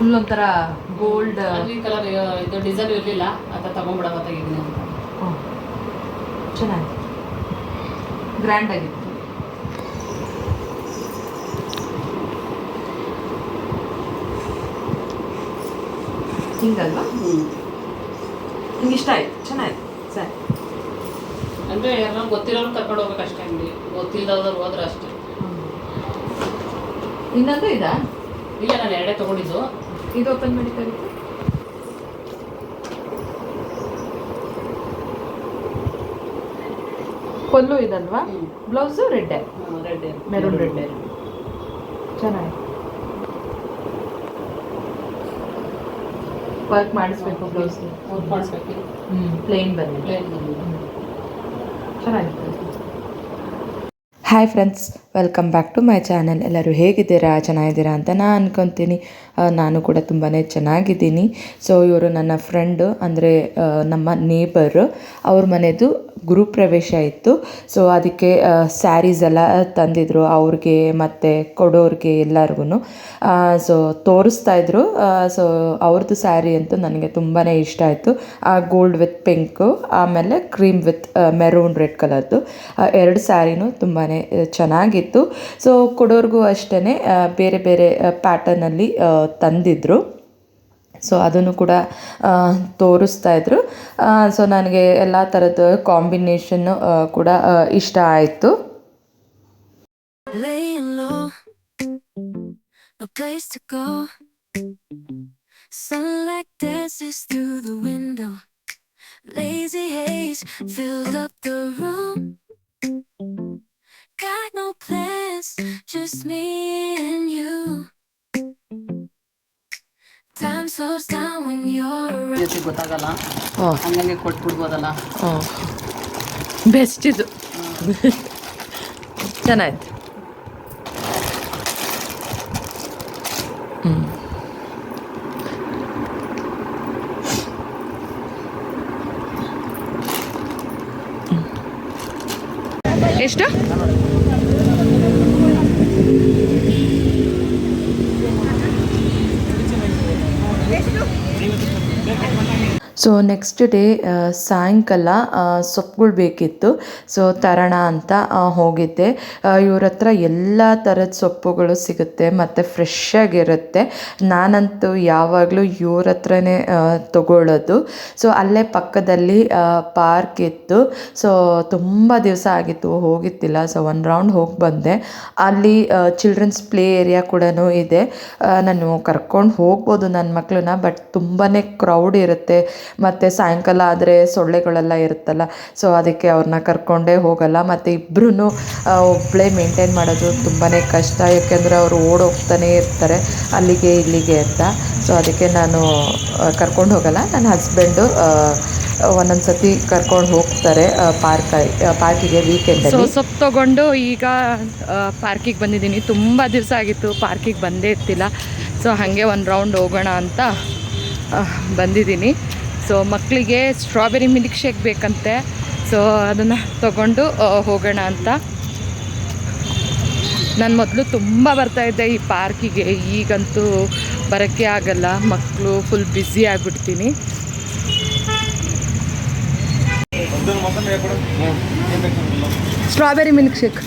Full ಒಂಥರ gold colour ಇದು design ಇರಲಿಲ್ಲ ಅಂತ. ಅಂತ ಚೆನ್ನಾಗಿ ಗ್ರ್ಯಾಂಡ್ ಆಗಿತ್ತು. ಹಿಂಗಲ್ವಾ? ಹ್ಞೂ ನಿಂಗೆ ಇಷ್ಟ ಆಯ್ತು? ಚೆನ್ನಾಗಿತ್ತು. ಸರಿ. ಅಂದರೆ ಯಾರು ಗೊತ್ತಿರೋರು ಕರ್ಕೊಂಡು ಹೋಗಕ್ಕೆ ಅಷ್ಟೇ ಅಂಗಡಿ. ಗೊತ್ತಿಲ್ಲದವ್ರು ಹೋದ್ರೆ ಅಷ್ಟೇ. ಇನ್ನೊಂದು ಇದಾ? ಇಲ್ಲ ನಾನು ಎರಡೇ ತೊಗೊಂಡಿದ್ದು. ಇದು ಓಪನ್ ಮಾಡಿ ಕರೀತು ಕೊಲ್ಲು ಇದಲ್ವಾ? ಬ್ಲೌಸ್ ರೆಡ್ಡೆ? ರೆಡ್ ಮೆರೂನ್ ರೆಡ್ ಚೆನ್ನಾಗಿ ವರ್ಕ್ ಮಾಡಿಸ್ಬೇಕು ಬ್ಲೌಸ್ ವರ್ಕ್ ಮಾಡಿಸ್ಬೇಕು. ಹ್ಞೂ ಪ್ಲೇನ್ ಬನ್ನಿ. ಪ್ಲೇನ್ ಬಂದಿದೆ ಚೆನ್ನಾಗಿತ್ತು hi friends welcome back to my channel ಎಲ್ಲರೂ ಹೇಗಿದ್ದೀರಾ? ಚೆನ್ನಾಗಿದ್ದೀರಾ ಅಂತ ನಾನು ಅನ್ಕೊತೀನಿ. ನಾನು ಕೂಡ ತುಂಬಾ ಚೆನ್ನಾಗಿದ್ದೀನಿ. ಸೊ ಇವರು ನನ್ನ ಫ್ರೆಂಡು ಅಂದರೆ ನಮ್ಮ ನೇಬರು ಅವ್ರ ಮನೆದು ಗೃಹಪ್ರವೇಶ ಇತ್ತು. ಸೊ ಅದಕ್ಕೆ ಸ್ಯಾರೀಸ್ ಎಲ್ಲ ತಂದಿದ್ರು. ಅವ್ರಿಗೆ ಮತ್ತು ಕೊಡೋರಿಗೆ ಎಲ್ಲರಿಗೂ ಸೊ ತೋರಿಸ್ತಾ ಇದ್ರು. ಸೊ ಅವ್ರದ್ದು ಸ್ಯಾರಿ ಅಂತೂ ನನಗೆ ತುಂಬಾ ಇಷ್ಟ ಆಯಿತು. ಗೋಲ್ಡ್ ವಿತ್ ಪಿಂಕು ಆಮೇಲೆ ಕ್ರೀಮ್ ವಿತ್ ಮೆರೂನ್ ರೆಡ್ ಕಲರ್ದು ಎರಡು ಸ್ಯಾರಿನೂ ತುಂಬಾ ಚೆನ್ನಾಗಿತ್ತು ಸೊ ಕೊಡೋರ್ಗೂ ಅಷ್ಟೇ ಬೇರೆ ಬೇರೆ ಪ್ಯಾಟರ್ನಲ್ಲಿ ತಂದಿದ್ದರು ಸೊ ಅದನ್ನು ಕೂಡ ತೋರಿಸ್ತಾ ಇದ್ರು. ಸೊ ನನಗೆ ಎಲ್ಲ ಥರದ ಕಾಂಬಿನೇಷನ್ನು ಕೂಡ ಇಷ್ಟ ಆಯಿತು. Just me and you. Time slows down when you're around. ಜೊತೆ ಗೊತ್ತಾಗಲ್ಲ ಹಂಗಂಗೆ ಕೊಟ್ಬಿಡ್ಬೋದಲ್ಲ ಬೆಸ್ಟ್ ಇದು ಚೆನ್ನಾಯ್ತು ಹ್ಞೂ ಎಷ್ಟು ಸೊ ನೆಕ್ಸ್ಟ್ ಡೇ ಸಾಯಂಕಾಲ ಸೊಪ್ಪುಗಳು ಬೇಕಿತ್ತು. ಸೊ ತರೋಣ ಅಂತ ಹೋಗಿದ್ದೆ. ಇವ್ರ ಹತ್ರ ಎಲ್ಲ ಥರದ ಸೊಪ್ಪುಗಳು ಸಿಗುತ್ತೆ, ಮತ್ತು ಫ್ರೆಶ್ ಆಗಿರುತ್ತೆ. ನಾನಂತೂ ಯಾವಾಗಲೂ ಇವ್ರ ಹತ್ರನೇ ತಗೊಳ್ಳೋದು ಸೊ ಅಲ್ಲೇ ಪಕ್ಕದಲ್ಲಿ ಪಾರ್ಕ್ ಇತ್ತು. ಸೊ ತುಂಬ ದಿವಸ ಆಗಿತ್ತು ಹೋಗಿತ್ತಿಲ್ಲ ಸೊ ಒಂದು ರೌಂಡ್ ಹೋಗಿ ಬಂದೆ. ಅಲ್ಲಿ ಚಿಲ್ಡ್ರನ್ಸ್ ಪ್ಲೇ ಏರಿಯಾ ಕೂಡ ಇದೆ. ನಾನು ಕರ್ಕೊಂಡು ಹೋಗ್ಬೋದು ನನ್ನ ಮಕ್ಕಳನ್ನ ಬಟ್ ತುಂಬಾ ಕ್ರೌಡ್ ಇರುತ್ತೆ. ಮತ್ತು ಸಾಯಂಕಾಲ ಆದರೆ ಸೊಳ್ಳೆಗಳೆಲ್ಲ ಇರುತ್ತಲ್ಲ ಸೊ ಅದಕ್ಕೆ ಅವ್ರನ್ನ ಕರ್ಕೊಂಡೇ ಹೋಗಲ್ಲ. ಮತ್ತು ಇಬ್ಬರೂ ಒಬ್ಬಳೇ ಮೇಂಟೈನ್ ಮಾಡೋದು ತುಂಬಾ ಕಷ್ಟ. ಯಾಕೆಂದರೆ ಅವರು ಓಡೋಗ್ತಾನೆ ಇರ್ತಾರೆ, ಅಲ್ಲಿಗೆ ಇಲ್ಲಿಗೆ ಅಂತ. ಸೊ ಅದಕ್ಕೆ ನಾನು ಕರ್ಕೊಂಡು ಹೋಗಲ್ಲ. ನನ್ನ ಹಸ್ಬೆಂಡು ಒಂದೊಂದು ಸತಿ ಕರ್ಕೊಂಡು ಹೋಗ್ತಾರೆ ಪಾರ್ಕ್ ಪಾರ್ಕಿಗೆ ವೀಕೆಂಡಲ್ಲಿ ಸೊಪ್ಪು ತಗೊಂಡು ಈಗ ಪಾರ್ಕಿಗೆ ಬಂದಿದ್ದೀನಿ. ತುಂಬ ದಿವಸ ಆಗಿತ್ತು ಪಾರ್ಕಿಗೆ ಬಂದೇ ಇರ್ತಿಲ್ಲ. ಸೊ ಹಾಗೆ ಒಂದು ರೌಂಡ್ ಹೋಗೋಣ ಅಂತ ಬಂದಿದ್ದೀನಿ. ಸೊ ಮಕ್ಕಳಿಗೆ ಸ್ಟ್ರಾಬೆರಿ ಮಿಲ್ಕ್ ಶೇಕ್ ಬೇಕಂತೆ. ಸೊ ಅದನ್ನು ತಗೊಂಡು ಹೋಗೋಣ ಅಂತ. ನಾನು ಮೊದಲು ತುಂಬ ಬರ್ತಾಯಿದ್ದೆ ಈ ಪಾರ್ಕಿಗೆ ಈಗಂತೂ ಬರೋಕ್ಕೆ ಆಗಲ್ಲ. ಮಕ್ಕಳು ಫುಲ್ ಬ್ಯುಸಿ ಆಗಿಬಿಡ್ತೀನಿ. ಸ್ಟ್ರಾಬೆರಿ ಮಿಲ್ಕ್ ಶೇಕ್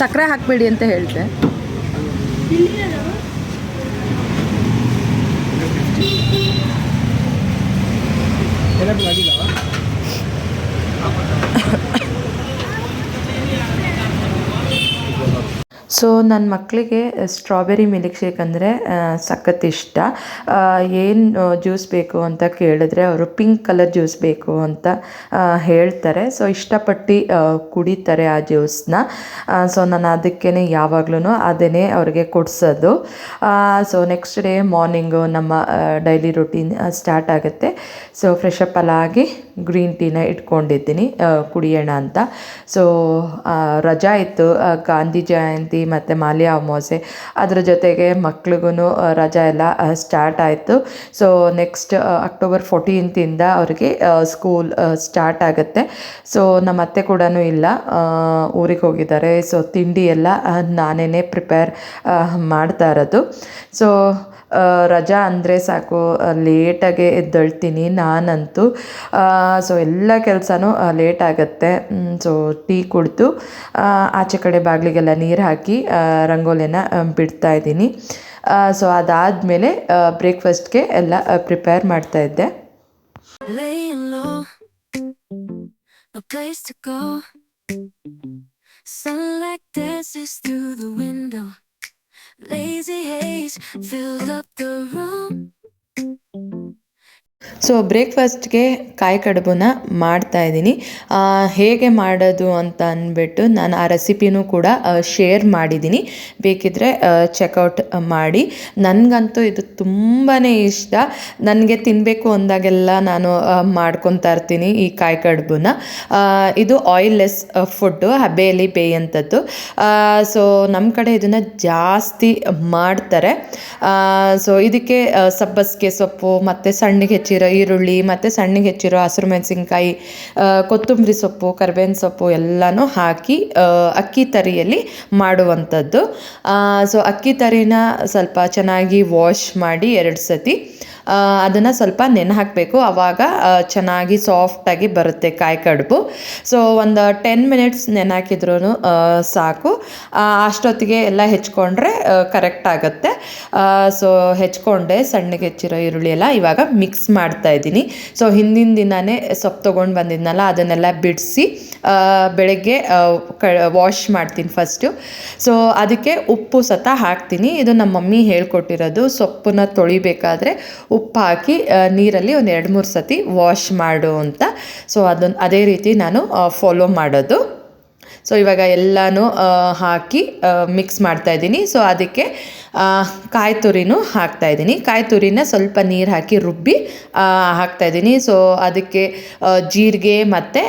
ಸಕ್ಕರೆ ಹಾಕಬೇಡಿ ಅಂತ ಹೇಳಿದೆ. ಸೊ ನನ್ನ ಮಕ್ಕಳಿಗೆ ಸ್ಟ್ರಾಬೆರಿ ಮಿಲ್ಕ್ ಶೇಕ್ ಅಂದರೆ ಸಖತ್ ಇಷ್ಟ. ಏನು ಜ್ಯೂಸ್ ಬೇಕು ಅಂತ ಕೇಳಿದ್ರೆ ಅವರು ಪಿಂಕ್ ಕಲರ್ ಜ್ಯೂಸ್ ಬೇಕು ಅಂತ ಹೇಳ್ತಾರೆ. ಸೊ ಇಷ್ಟಪಟ್ಟು ಕುಡಿತಾರೆ ಆ ಜ್ಯೂಸನ್ನ ಸೊ ನಾನು ಅದಕ್ಕೇ ಯಾವಾಗ್ಲೂ ಅದನ್ನೇ ಅವ್ರಿಗೆ ಕೊಡಿಸೋದು. ಸೊ ನೆಕ್ಸ್ಟ್ ಡೇ ಮಾರ್ನಿಂಗು ನಮ್ಮ ಡೈಲಿ ರುಟೀನ್ ಸ್ಟಾರ್ಟ್ ಆಗುತ್ತೆ. ಸೊ ಫ್ರೆಶ್ ಅಪ್ ಗ್ರೀನ್ ಟೀನ ಇಟ್ಕೊಂಡಿದ್ದೀನಿ ಕುಡಿಯೋಣ ಅಂತ. ಸೊ ರಜಾ ಇತ್ತು ಗಾಂಧಿ ಜಯಂತಿ ಮತ್ತು ಮಾಲಿಯ ಅಮಾವಾಸ್ಯೆ, ಅದರ ಜೊತೆಗೆ ಮಕ್ಳಿಗೂ ರಜಾ ಎಲ್ಲ ಸ್ಟಾರ್ಟ್ ಆಯಿತು. ಸೊ ನೆಕ್ಸ್ಟ್ ಅಕ್ಟೋಬರ್ ಫೋರ್ಟೀನ್ತಿಂದ ಅವ್ರಿಗೆ ಸ್ಕೂಲ್ ಸ್ಟಾರ್ಟ್ ಆಗುತ್ತೆ. ಸೊ ನಮ್ಮ ಅತ್ತೆ ಕೂಡ ಇಲ್ಲ ಊರಿಗೆ ಹೋಗಿದ್ದಾರೆ. ಸೊ ತಿಂಡಿ ಎಲ್ಲ ನಾನೇ ಪ್ರಿಪೇರ್ ಮಾಡ್ತಾ ಇರೋದು. ಸೊ ರಜಾ ಅಂದರೆ ಸಾಕು ಲೇಟಾಗೆ ಎದ್ದೇಳ್ತೀನಿ ನಾನಂತೂ. ಸೊ ಎಲ್ಲ ಕೆಲಸನೂ ಲೇಟ್ ಆಗುತ್ತೆ. ಸೊ ಟೀ ಕುಡಿದು ಆಚೆ ಕಡೆ ಬಾಗಿಲಿಗೆಲ್ಲ ನೀರು ಹಾಕಿ ರಂಗೋಲಿನ ಬಿಡ್ತಾ ಇದ್ದೀನಿ. ಸೊ ಅದಾದಮೇಲೆ ಬ್ರೇಕ್ಫಾಸ್ಟ್ಗೆ ಎಲ್ಲ ಪ್ರಿಪೇರ್ ಮಾಡ್ತಾ ಇದ್ದೆ. A place to go. Lazy haze filled up so ಬ್ರೇಕ್ಫಾಸ್ಟ್ಗೆ ಕಾಯಿ ಕಡುಬನ್ನ ಮಾಡ್ತಾ ಇದ್ದೀನಿ. ಹೇಗೆ ಮಾಡೋದು ಅಂತ ಅಂದ್ಬಿಟ್ಟು ನಾನು ಆ ರೆಸಿಪಿನೂ ಕೂಡ ಶೇರ್ ಮಾಡಿದ್ದೀನಿ. ಬೇಕಿದ್ದರೆ ಚೆಕ್ಔಟ್ ಮಾಡಿ. ನನಗಂತೂ ಇದು ತುಂಬಾ ಇಷ್ಟ. ನನಗೆ ತಿನ್ನಬೇಕು ಅಂದಾಗೆಲ್ಲ ನಾನು ಮಾಡ್ಕೊತಾ ಇರ್ತೀನಿ ಈ ಕಾಯಿ ಕಡುಬನ್ನ. ಇದು ಆಯಿಲ್ಲೆಸ್ ಫುಡ್ಡು ಹಬೆಯಲ್ಲಿ ಬೇಯಂಥದ್ದು ಸೊ ನಮ್ಮ ಕಡೆ ಇದನ್ನು ಜಾಸ್ತಿ ಮಾಡ್ತಾರೆ. ಸೊ ಇದಕ್ಕೆ ಸಬ್ಬಸಿಗೆ ಸೊಪ್ಪು, ಮತ್ತು ಸಣ್ಣಗೆ ಹೆಚ್ಚಿರೋ ಈರುಳ್ಳಿ ಮತ್ತು ಸಣ್ಣಗೆ ಹೆಚ್ಚಿರೋ ಹಸಿರು ಮೆಣಸಿನ್ಕಾಯಿ ಕೊತ್ತಂಬರಿ ಸೊಪ್ಪು, ಕರ್ಬೇವಿನ ಸೊಪ್ಪು ಎಲ್ಲನೂ ಹಾಕಿ ಅಕ್ಕಿ ತರಿಯಲ್ಲಿ ಮಾಡುವಂಥದ್ದು. ಸೊ ಅಕ್ಕಿ ತರಿನ ಸ್ವಲ್ಪ ಚೆನ್ನಾಗಿ ವಾಶ್ ಮಾಡಿ ಎರಡು ಸತಿ. ಅದನ್ನು ಸ್ವಲ್ಪ ನೆನೆ ಹಾಕಬೇಕು. ಆವಾಗ ಚೆನ್ನಾಗಿ ಸಾಫ್ಟಾಗಿ ಬರುತ್ತೆ ಕಾಯಿ ಕಡುಬು. ಸೊ ಒಂದು ಟೆನ್ ಮಿನಿಟ್ಸ್ ನೆನೆ ಹಾಕಿದ್ರೂ ಸಾಕು. ಅಷ್ಟೊತ್ತಿಗೆ ಎಲ್ಲ ಹೆಚ್ಕೊಂಡ್ರೆ ಕರೆಕ್ಟ್ ಆಗುತ್ತೆ. ಸೊ ಹೆಚ್ಕೊಂಡೆ ಸಣ್ಣಗೆ ಹೆಚ್ಚಿರೋ ಈರುಳ್ಳಿ ಎಲ್ಲ ಇವಾಗ ಮಿಕ್ಸ್ ಮಾಡ್ತಾ ಇದ್ದೀನಿ. ಸೊ ಹಿಂದಿನ ದಿನವೇ ಸೊಪ್ಪು ತೊಗೊಂಡು ಬಂದಿದ್ನಲ್ಲ, ಅದನ್ನೆಲ್ಲ ಬಿಡಿಸಿ ಬೆಳಗ್ಗೆ ಕ ವಾಶ್ ಮಾಡ್ತೀನಿ ಫಸ್ಟು ಸೊ ಅದಕ್ಕೆ ಉಪ್ಪು ಸತ ಹಾಕ್ತೀನಿ. ಇದು ನಮ್ಮ ಮಮ್ಮಿ ಹೇಳ್ಕೊಟ್ಟಿರೋದು. ಸೊಪ್ಪನ್ನ ತೊಳಿಬೇಕಾದ್ರೆ ಉಪ್ಪು ಹಾಕಿ ನೀರಲ್ಲಿ ಒಂದು ಎರಡು ಮೂರು ಸತಿ ವಾಶ್ ಮಾಡು ಅಂತ. ಸೊ ಅದನ್ನು ಅದೇ ರೀತಿ ನಾನು ಫಾಲೋ ಮಾಡೋದು. ಸೊ ಇವಾಗ ಎಲ್ಲನೂ ಹಾಕಿ ಮಿಕ್ಸ್ ಮಾಡ್ತಾ ಇದ್ದೀನಿ. ಸೊ ಅದಕ್ಕೆ ಕಾಯಿ ತುರಿನೂ ಹಾಕ್ತಾ ಇದ್ದೀನಿ. ಕಾಯಿ ತುರಿನ ಸ್ವಲ್ಪ ನೀರು ಹಾಕಿ ರುಬ್ಬಿ ಹಾಕ್ತಾ ಇದ್ದೀನಿ. ಸೊ ಅದಕ್ಕೆ ಜೀರಿಗೆ ಮತ್ತು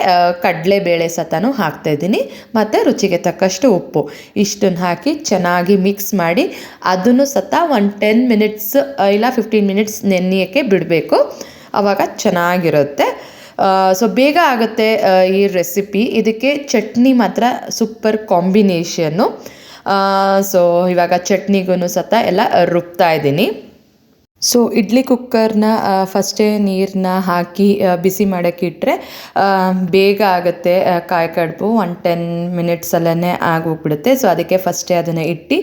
ಕಡಲೆಬೇಳೆ ಸತನೂ ಹಾಕ್ತಾ ಇದ್ದೀನಿ. ಮತ್ತು ರುಚಿಗೆ ತಕ್ಕಷ್ಟು ಉಪ್ಪು. ಇಷ್ಟನ್ನು ಹಾಕಿ ಚೆನ್ನಾಗಿ ಮಿಕ್ಸ್ ಮಾಡಿ, ಅದನ್ನು ಸತ ಒಂದು ಟೆನ್ ಮಿನಿಟ್ಸ್ ಇಲ್ಲ ಫಿಫ್ಟೀನ್ ಮಿನಿಟ್ಸ್ ನೆನೆಯೋಕ್ಕೆ ಬಿಡಬೇಕು. ಆವಾಗ ಚೆನ್ನಾಗಿರುತ್ತೆ. ಸೊ ಬೇಗ ಆಗುತ್ತೆ ಈ ರೆಸಿಪಿ ಇದಕ್ಕೆ ಚಟ್ನಿ ಮಾತ್ರ ಸೂಪರ್ ಕಾಂಬಿನೇಷನ್ನು ಸೊ ಇವಾಗ ಚಟ್ನಿಗೂ ಸತ ಎಲ್ಲ ರುಬ್ತಾ ಇದ್ದೀನಿ. ಸೊ ಇಡ್ಲಿ ಕುಕ್ಕರ್ನ ಫಸ್ಟೇ ನೀರನ್ನ ಹಾಕಿ ಬಿಸಿ ಮಾಡೋಕ್ಕೆ ಇಟ್ಟರೆ ಬೇಗ ಆಗುತ್ತೆ ಕಾಯಿ ಕಡುಬು. ಒನ್ ಟೆನ್ ಮಿನಿಟ್ಸಲ್ಲೇ ಆಗೋಗ್ಬಿಡುತ್ತೆ. ಸೊ ಅದಕ್ಕೆ ಫಸ್ಟೇ ಅದನ್ನು ಇಟ್ಟು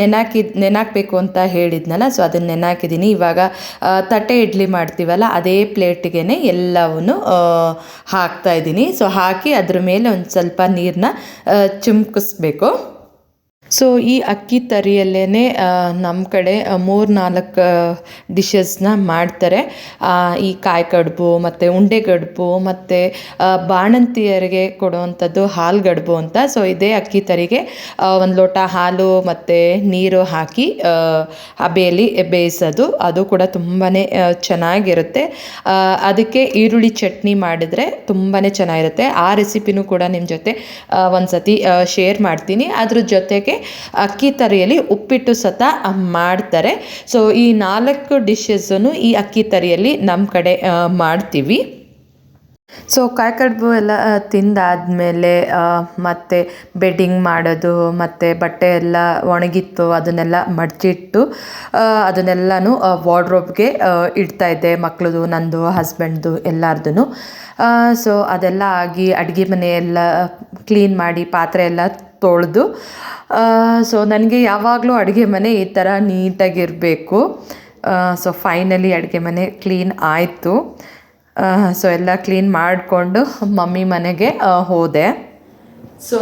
ನೆನಾಕಿ, ನೆನಾಕಬೇಕು ಅಂತ ಹೇಳಿದ್ನಲ್ಲ ಸೊ ಅದನ್ನು ನೆನಾಕಿದ್ದೀನಿ ಇವಾಗ ತಟ್ಟೆ ಇಡ್ಲಿ ಮಾಡ್ತೀವಲ್ಲ, ಅದೇ ಪ್ಲೇಟಿಗೆ ಎಲ್ಲವನ್ನು ಹಾಕ್ತಾ ಇದ್ದೀನಿ ಸೊ ಹಾಕಿ ಅದ್ರ ಮೇಲೆ ಒಂದು ಸ್ವಲ್ಪ ನೀರನ್ನ ಚಿಮ್ಕಿಸ್ಬೇಕು. ಸೊ ಈ ಅಕ್ಕಿ ತರಿಯಲ್ಲೇ ನಮ್ಮ ಕಡೆ ಮೂರು ನಾಲ್ಕು ಡಿಶಸ್ನ ಮಾಡ್ತಾರೆ. ಈ ಕಾಯಿ ಕಡುಬು, ಮತ್ತು ಉಂಡೆ ಗಡುಬು ಮತ್ತು ಬಾಣಂತಿಯರಿಗೆ ಕೊಡುವಂಥದ್ದು ಹಾಲು ಗಡುಬು ಅಂತ. ಸೊ ಇದೇ ಅಕ್ಕಿ ತರಿಗೆ ಒಂದು ಲೋಟ ಹಾಲು ಮತ್ತು ನೀರು ಹಾಕಿ ಹಬೆಯಲ್ಲಿ ಬೇಯಿಸೋದು. ಅದು ಕೂಡ ತುಂಬಾ ಚೆನ್ನಾಗಿರುತ್ತೆ. ಅದಕ್ಕೆ ಈರುಳ್ಳಿ ಚಟ್ನಿ ಮಾಡಿದರೆ ತುಂಬಾ ಚೆನ್ನಾಗಿರುತ್ತೆ. ಆ ರೆಸಿಪಿನೂ ಕೂಡ ನಿಮ್ಮ ಜೊತೆ ಒಂದು ಸತಿ ಶೇರ್ ಮಾಡ್ತೀನಿ. ಅದ್ರ ಜೊತೆಗೆ ಅಕ್ಕಿ ತರಿಯಲ್ಲಿ ಉಪ್ಪಿಟ್ಟು ಸತ ಮಾಡ್ತಾರೆ. ಸೊ ಈ ನಾಲ್ಕು ಡಿಶಸ್ಸನ್ನು ಈ ಅಕ್ಕಿ ತರಿಯಲ್ಲಿ ನಮ್ಮ ಕಡೆ ಮಾಡ್ತೀವಿ. ಸೊ ಕಾಯಿ ಕಡುಬು ಎಲ್ಲ ತಿಂದಾದಮೇಲೆ ಮತ್ತೆ ಬೆಡ್ಡಿಂಗ್ ಮಾಡೋದು, ಮತ್ತು ಬಟ್ಟೆ ಎಲ್ಲ ಒಣಗಿತ್ತು, ಅದನ್ನೆಲ್ಲ ಮಡಚಿಟ್ಟು ಅದನ್ನೆಲ್ಲನೂ ವಾರ್ಡ್ರೋಬ್ಗೆ ಇಡ್ತಾ ಇದ್ದೆ, ಮಕ್ಳದು, ನಂದು ಹಸ್ಬೆಂಡ್ದು ಎಲ್ಲಾರ್ದು ಸೊ ಅದೆಲ್ಲ ಆಗಿ ಅಡುಗೆ ಮನೆಯೆಲ್ಲ ಕ್ಲೀನ್ ಮಾಡಿ, ಪಾತ್ರೆ ಎಲ್ಲ ತೊಳೆದು ಸೊ ನನಗೆ ಯಾವಾಗಲೂ ಅಡುಗೆ ಮನೆ ಈ ಥರ ನೀಟಾಗಿರಬೇಕು. ಸೊ ಫೈನಲಿ ಅಡುಗೆ ಮನೆ ಕ್ಲೀನ್ ಆಯಿತು. ಸೊ ಎಲ್ಲ ಕ್ಲೀನ್ ಮಾಡಿಕೊಂಡು ಮಮ್ಮಿ ಮನೆಗೆ ಹೋದೆ. ಸೊ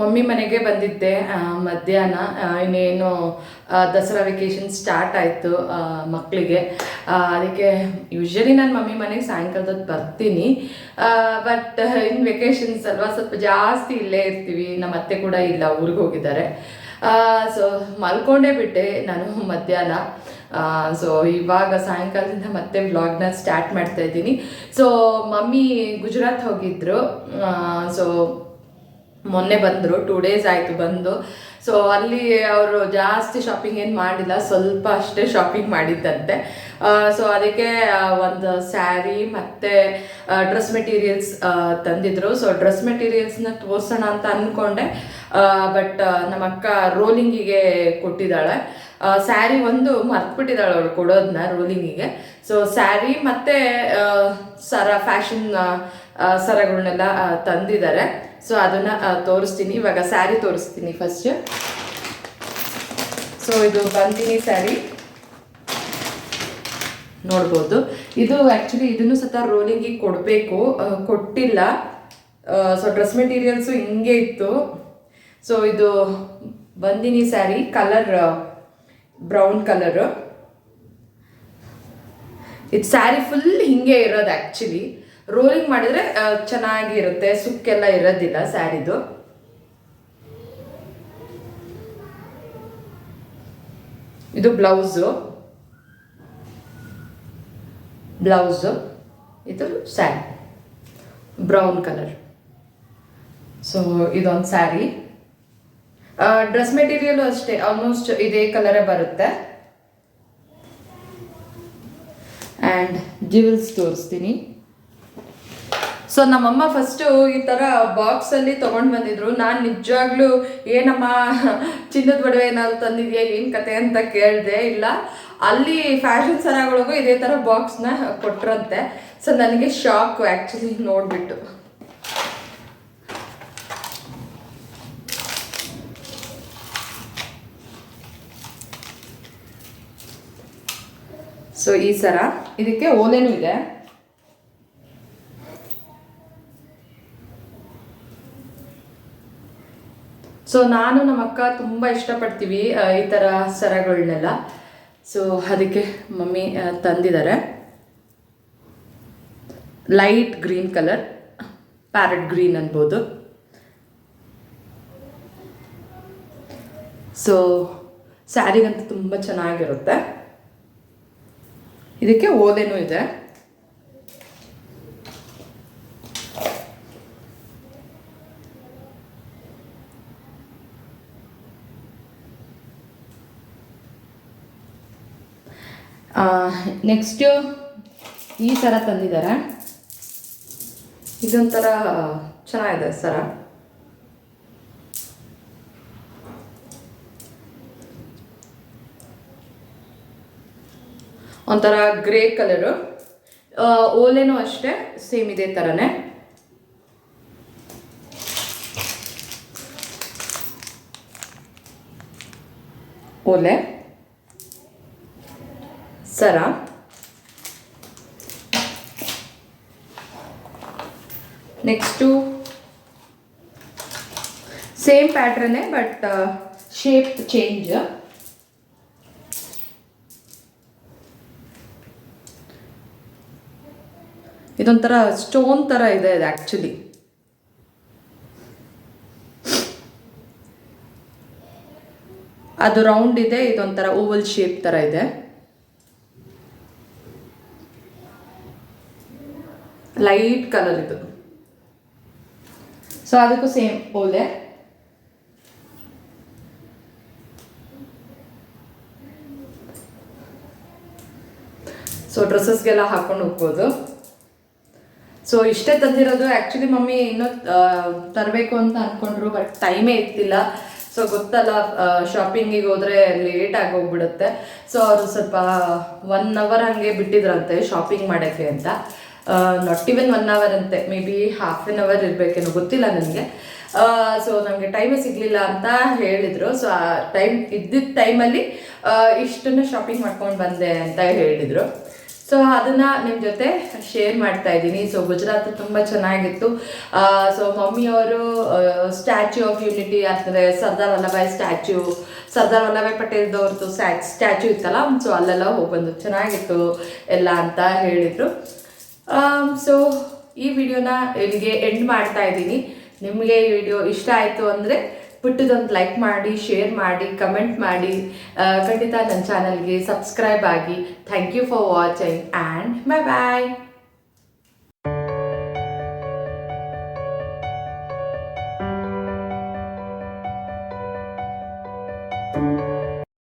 ಮಮ್ಮಿ ಮನೆಗೆ ಬಂದಿದ್ದೆ ಮಧ್ಯಾಹ್ನ. ಇನ್ನೇನು ದಸರಾ ವೆಕೇಶನ್ ಸ್ಟಾರ್ಟ್ ಆಯಿತು ಮಕ್ಕಳಿಗೆ ಅದಕ್ಕೆ ಯೂಶ್ವಲಿ ನಾನು ಮಮ್ಮಿ ಮನೆಗೆ ಸಾಯಂಕಾಲದೊತ್ತು ಬರ್ತೀನಿ. ಬಟ್ ಇನ್ನು ವೆಕೇಷನ್ಸ್ ಅಲ್ವಾ, ಸ್ವಲ್ಪ ಜಾಸ್ತಿ ಇಲ್ಲೇ ಇರ್ತೀವಿ. ನಮ್ಮ ಅತ್ತೆ ಕೂಡ ಇಲ್ಲ, ಊರಿಗೆ ಹೋಗಿದ್ದಾರೆ. ಸೊ ಮಲ್ಕೊಂಡೇ ಬಿಟ್ಟೆ ನಾನು ಮಧ್ಯಾಹ್ನ. ಸೊ ಇವಾಗ ಸಾಯಂಕಾಲದಿಂದ ಮತ್ತೆ ವ್ಲಾಗ್ನ ಸ್ಟಾರ್ಟ್ ಮಾಡ್ತಾ ಇದ್ದೀನಿ. ಸೊ ಮಮ್ಮಿ ಗುಜರಾತ್ ಹೋಗಿದ್ರು. ಸೊ ಮೊನ್ನೆ ಬಂದರು ಟೂ ಡೇಸ್ ಆಯಿತು ಬಂದು. ಸೊ ಅಲ್ಲಿ ಅವರು ಜಾಸ್ತಿ ಶಾಪಿಂಗ್ ಏನು ಮಾಡಿಲ್ಲ, ಸ್ವಲ್ಪ ಅಷ್ಟೇ ಶಾಪಿಂಗ್ ಮಾಡಿದ್ದಂತೆ. ಸೊ ಅದಕ್ಕೆ ಒಂದು ಸ್ಯಾರಿ ಮತ್ತು ಡ್ರೆಸ್ ಮೆಟೀರಿಯಲ್ಸ್ ತಂದಿದ್ರು. ಸೊ ಡ್ರೆಸ್ ಮೆಟೀರಿಯಲ್ಸ್ನ ತೋರಿಸೋಣ ಅಂತ ಅಂದ್ಕೊಂಡೆ ಬಟ್ ನಮ್ಮ ಅಕ್ಕ ರೋಲಿಂಗಿಗೆ ಕೊಟ್ಟಿದ್ದಾಳೆ. ಸ್ಯಾರಿ ಒಂದು ಮರ್ತ್ಬಿಟ್ಟಿದ್ದಾಳೆ ಅವಳು ಕೊಡೋದನ್ನ ರೋಲಿಂಗಿಗೆ ಸೊ ಸ್ಯಾರಿ ಮತ್ತು ಸರ ಫ್ಯಾಷನ್ ಸರಗಳನ್ನೆಲ್ಲ ತಂದಿದ್ದಾರೆ. ಸೊ ಅದನ್ನು ತೋರಿಸ್ತೀನಿ. ಇವಾಗ ಸ್ಯಾರಿ ತೋರಿಸ್ತೀನಿ ಫಸ್ಟ್ ಸೊ ಇದು ಬಂದಿನಿ ಸ್ಯಾರಿ. ನೋಡ್ಬೋದು. ಇದು ಆ್ಯಕ್ಚುಲಿ ಇದನ್ನು ಸತ ರೋಲಿಂಗಿಗೆ ಕೊಡಬೇಕು. ಕೊಟ್ಟಿಲ್ಲ. ಸೊ ಡ್ರೆಸ್ ಮೆಟೀರಿಯಲ್ಸು ಹಿಂಗೆ ಇತ್ತು. ಸೊ ಇದು ಬಂದಿನಿ ಸ್ಯಾರಿ. ಕಲರ್ ಬ್ರೌನ್ ಕಲರು ಇದು ಸ್ಯಾರಿ ಫುಲ್ ಹಿಂಗೆ ಇರೋದು ಆ್ಯಕ್ಚುಲಿ ರೋಲಿಂಗ್ ಮಾಡಿದ್ರೆ ಚೆನ್ನಾಗಿ ಚೆನ್ನಾಗಿರುತ್ತೆ. ಸುಕ್ಕೆಲ್ಲ ಇರೋದಿಲ್ಲ ಸ್ಯಾರಿದು. ಇದು ಬ್ಲೌಸು. ಬ್ಲೌಸು. ಇದು ಸ್ಯಾರಿ. Brown colour. ಸೊ ಇದೊಂದು ಸ್ಯಾರಿ. ಡ್ರೆಸ್ ಮೆಟೀರಿಯಲು ಅಷ್ಟೇ. ಆಲ್ಮೋಸ್ಟ್ ಇದೇ ಕಲರೇ ಬರುತ್ತೆ. ಆ್ಯಂಡ್ ಜ್ಯುವೆಲ್ಸ್ ತೋರಿಸ್ತೀನಿ. ಸೊ ನಮ್ಮಮ್ಮ ಫಸ್ಟು ಈ ಥರ ಬಾಕ್ಸಲ್ಲಿ ತೊಗೊಂಡು ಬಂದಿದ್ರು. ನಾನು ನಿಜವಾಗ್ಲೂ ಏನಮ್ಮ, ಚಿನ್ನದ ಒಡವೆ ಏನಾದ್ರು ತಂದಿದ್ಯಾ, ಏನು ಕತೆ ಅಂತ ಕೇಳಿದೆ ಇಲ್ಲ. ಅಲ್ಲಿ ಫ್ಯಾಷನ್ ಸರಗಳಿಗೂ ಇದೇ ಥರ ಬಾಕ್ಸ್ನ ಕೊಟ್ರಂತೆ. ಸೊ ನನಗೆ ಶಾಕು ಆ್ಯಕ್ಚುಲಿ ನೋಡಿಬಿಟ್ಟು. ಸೊ ಈ ಸರ, ಇದಕ್ಕೆ ಓಲೆನೂ ಇದೆ. ಸೊ ನಾನು ನಮ್ಮ ಅಕ್ಕ ತುಂಬ ಇಷ್ಟಪಡ್ತೀವಿ ಈ ಥರ ಸರಗಳನ್ನೆಲ್ಲ ಸೊ ಅದಕ್ಕೆ ಮಮ್ಮಿ ತಂದಿದ್ದಾರೆ. Light green colour parrot green ಅನ್ಬೋದು. ಸೊ ಸ್ಯಾರಿಗಂತೂ ತುಂಬ ಚೆನ್ನಾಗಿರುತ್ತೆ. ಇದಕ್ಕೆ ಓದೇನೂ ಇದೆ. ನೆಕ್ಸ್ಟು ಈ ಸರ ತಂದಿದ್ದಾರೆ. ಇದೊಂಥರ, ಚೆನ್ನಾಗಿದೆ ಸರ. ಒಂಥರ ಗ್ರೇ ಕಲರು. ಓಲೆನೂ ಅಷ್ಟೇ, ಸೇಮ್ ಇದೇ ಥರನೇ ಓಲೆ. ಸರ? ನೆಕ್ಸ್ಟು ಸೇಮ್ ಪ್ಯಾಟ್ರನ್ನೇ ಬಟ್ ಶೇಪ್ ಚೇಂಜ್ ಇದೊಂಥರ ಸ್ಟೋನ್ ಥರ ಇದೆ ಇದು ಆ್ಯಕ್ಚುಲಿ ಅದು ರೌಂಡ್ ಇದೆ, ಇದೊಂಥರ ಓವಲ್ ಶೇಪ್ ಥರ ಇದೆ. ಲೈಟ್ ಕಲರ್ ಇದು. ಸೊ ಅದಕ್ಕೂ ಸೇಮ್ ಓಲೆ ಸೊ ಡ್ರೆಸ್ಸಸ್ಗೆಲ್ಲ ಹಾಕೊಂಡು ಹೋಗ್ಬೋದು. ಸೊ ಇಷ್ಟೇ ತಂದಿರೋದು. ಆ್ಯಕ್ಚುಲಿ ಮಮ್ಮಿ ಇನ್ನೂ ತರಬೇಕು ಅಂತ ಅಂದ್ಕೊಂಡ್ರು ಬಟ್ ಟೈಮೇ ಇರ್ತಿಲ್ಲ. ಸೊ ಗೊತ್ತಲ್ಲ ಶಾಪಿಂಗಿಗೆ ಹೋದರೆ ಲೇಟ್ ಆಗಿ ಹೋಗ್ಬಿಡುತ್ತೆ. ಸೊ ಅವರು ಸ್ವಲ್ಪ ಒನ್ ಅವರ್ ಹಾಗೆ ಬಿಟ್ಟಿದ್ರಂತೆ ಶಾಪಿಂಗ್ ಮಾಡೋಕ್ಕೆ ಅಂತ. ನಾಟ್ ಇವನ್ ಒನ್ ಅವರ್ ಅಂತೆ maybe half an hour ಇರಬೇಕೇನೋ ಗೊತ್ತಿಲ್ಲ ನನಗೆ. ಸೊ ನಮಗೆ ಟೈಮೇ ಸಿಗಲಿಲ್ಲ ಅಂತ ಹೇಳಿದರು. ಸೊ ಆ ಟೈಮ್ ಇದ್ದಿದ್ದ ಟೈಮಲ್ಲಿ ಇಷ್ಟನ್ನು ಶಾಪಿಂಗ್ ಮಾಡ್ಕೊಂಡು ಬಂದೆ ಅಂತ ಹೇಳಿದರು. ಸೊ ಅದನ್ನು ನಿಮ್ಮ ಜೊತೆ ಶೇರ್ ಮಾಡ್ತಾ ಇದ್ದೀನಿ. ಸೊ ಗುಜರಾತ್ ತುಂಬ ಚೆನ್ನಾಗಿತ್ತು. ಸೊ ಮಮ್ಮಿಯವರು ಸ್ಟ್ಯಾಚ್ಯೂ ಆಫ್ ಯೂನಿಟಿ ಅಂದರೆ ಸರ್ದಾರ್ ವಲ್ಲಭಾಯ್ ಸ್ಟ್ಯಾಚ್ಯೂ ಸರ್ದಾರ್ ವಲ್ಲಭಾಯ್ ಪಟೇಲ್ದವ್ರದ್ದು ಸ್ಟ್ಯಾಚ್ಯೂ ಇತ್ತಲ್ಲ ಸೊ ಅಲ್ಲೆಲ್ಲ ಹೋಗಿ ಬಂದು ಚೆನ್ನಾಗಿತ್ತು ಎಲ್ಲ ಅಂತ ಹೇಳಿದರು. ಸೊ ಈ ವಿಡಿಯೋನ ಇಲ್ಲಿಗೆ ಎಂಡ್ ಮಾಡ್ತಾ ಇದ್ದೀನಿ. ನಿಮಗೆ ಈ ವಿಡಿಯೋ ಇಷ್ಟ ಆಯಿತು ಅಂದರೆ ಪುಟ್ಟದೊಂದು ಲೈಕ್ ಮಾಡಿ ಶೇರ್ ಮಾಡಿ ಕಮೆಂಟ್ ಮಾಡಿ. ಖಂಡಿತ ನನ್ನ ಚಾನಲ್ಗೆ ಸಬ್ಸ್ಕ್ರೈಬ್ ಆಗಿ. Thank you for watching and bye bye